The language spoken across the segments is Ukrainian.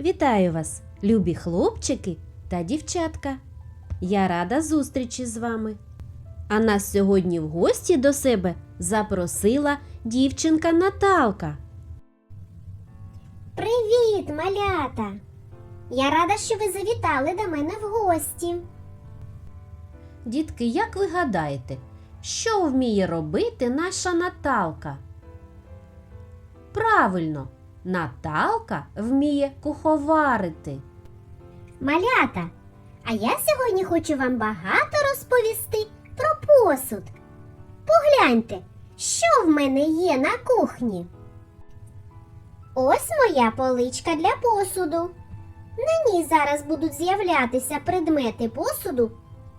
Вітаю вас, любі хлопчики та дівчатка. Я рада зустрічі з вами. А нас сьогодні в гості до себе запросила дівчинка Наталка. Привіт, малята! Я рада, що ви завітали до мене в гості. Дітки, як ви гадаєте, що вміє робити наша Наталка? Правильно, Наталка вміє куховарити. Малята, а я сьогодні хочу вам багато розповісти про посуд. Погляньте, що в мене є на кухні. Ось моя поличка для посуду. На ній зараз будуть з'являтися предмети посуду.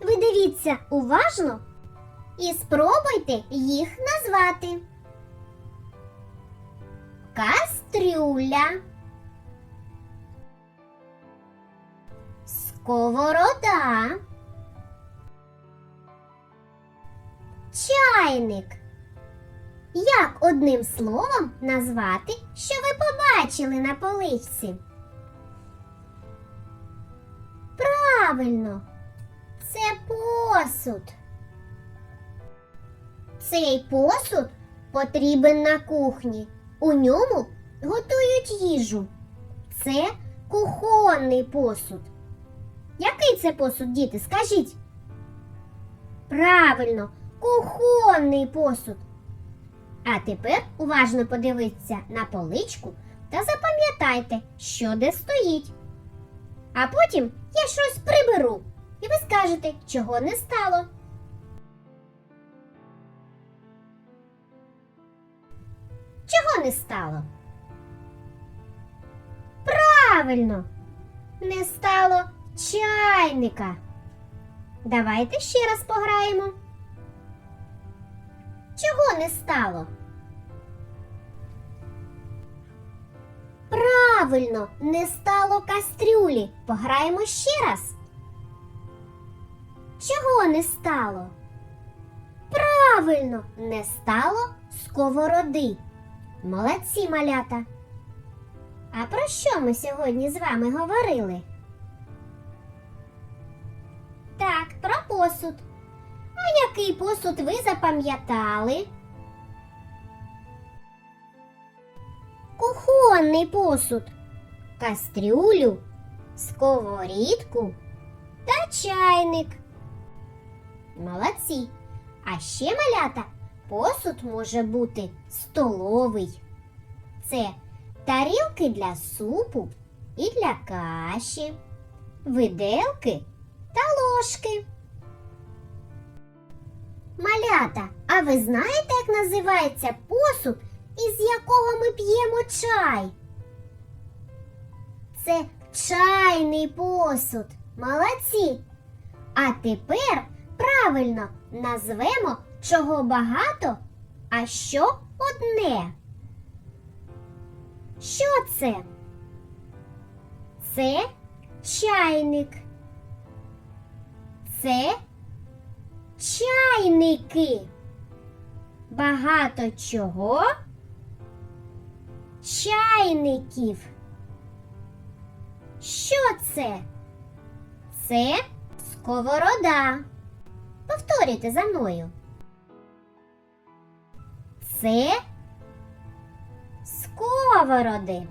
Ви дивіться уважно і спробуйте їх назвати. Кастрюля. Сковорода. Чайник. Як одним словом назвати, що ви побачили на поличці? Правильно, це посуд. Цей посуд потрібен на кухні. У ньому готують їжу. Це кухонний посуд. Який це посуд, діти? Скажіть? Правильно, кухонний посуд. А тепер уважно подивіться на поличку та запам'ятайте, що де стоїть. А потім я щось приберу, і ви скажете, чого не стало. Чого не стало? Правильно, не стало чайника. Давайте ще раз пограємо. Чого не стало? Правильно, не стало кастрюлі. Пограємо ще раз. Чого не стало? Правильно, не стало сковороди. Молодці малята. А про що ми сьогодні з вами говорили? Так, про посуд. А який посуд ви запам'ятали? Кухонний посуд, кастрюлю, сковорідку та чайник. Молодці. А ще малята посуд може бути столовий. Це тарілки для супу і для каші, виделки та ложки. Малята, а ви знаєте, як називається посуд, із якого ми п'ємо чай? Це чайний посуд. Молодці. А тепер правильно назвемо, чого багато, а що одне. Що це? Це чайник. Це чайники. Багато чого? Чайників. Що це? Це сковорода. Повторюйте за мною. Це сковороди.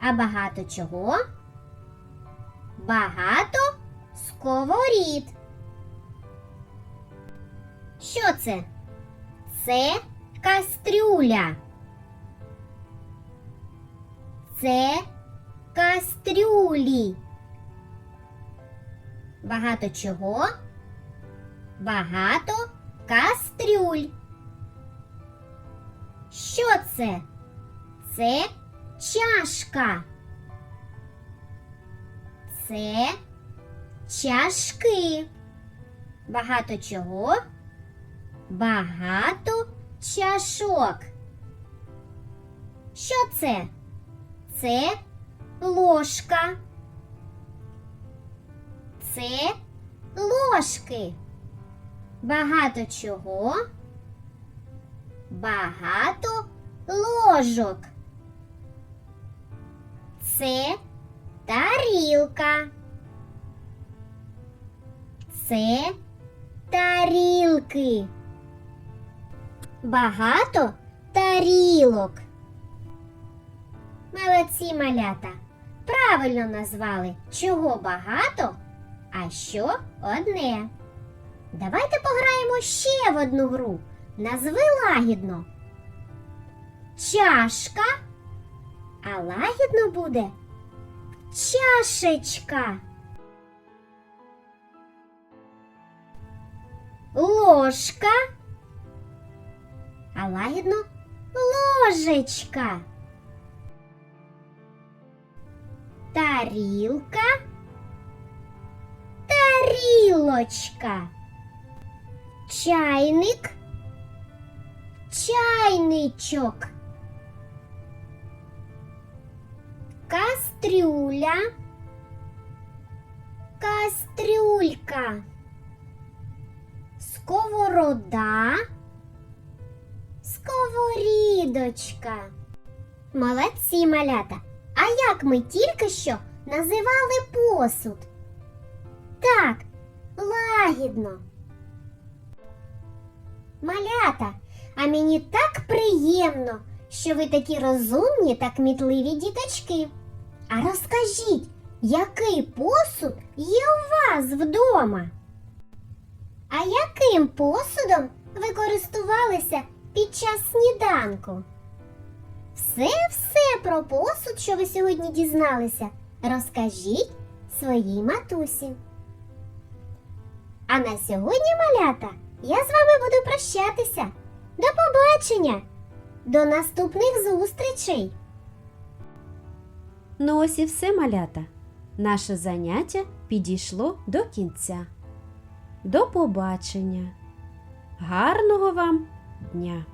А багато чого? Багато сковорід. Що це? Це кастрюля. Це кастрюлі. Багато чого? Багато кастрюль. Що це? Це чашка. Це чашки. Багато чого? Багато чашок. Що це? Це ложка. Це ложки. Багато чого? Багато ложок. Це тарілка. Це тарілки. Багато тарілок. Молодці малята. Правильно назвали, чого багато, а що одне. Давайте пограємо ще в одну гру. Назви лагідно. Чашка. А лагідно буде чашечка. Ложка. А лагідно ложечка. Тарілка. Тарілочка. Чайник. Чайничок. Кастрюля. Кастрюлька. Сковорода. Сковорідочка. Молодці, малята. А як ми тільки що називали посуд? Так, лагідно. Малята, а мені так приємно, що ви такі розумні та кмітливі діточки. А розкажіть, який посуд є у вас вдома? А яким посудом ви користувалися під час сніданку? Все-все про посуд, що ви сьогодні дізналися, розкажіть своїй матусі. А на сьогодні, малята, я з вами буду прощатися. Побачення! До наступних зустрічей! Ну ось і все, малята. Наше заняття підійшло до кінця. До побачення. Гарного вам дня!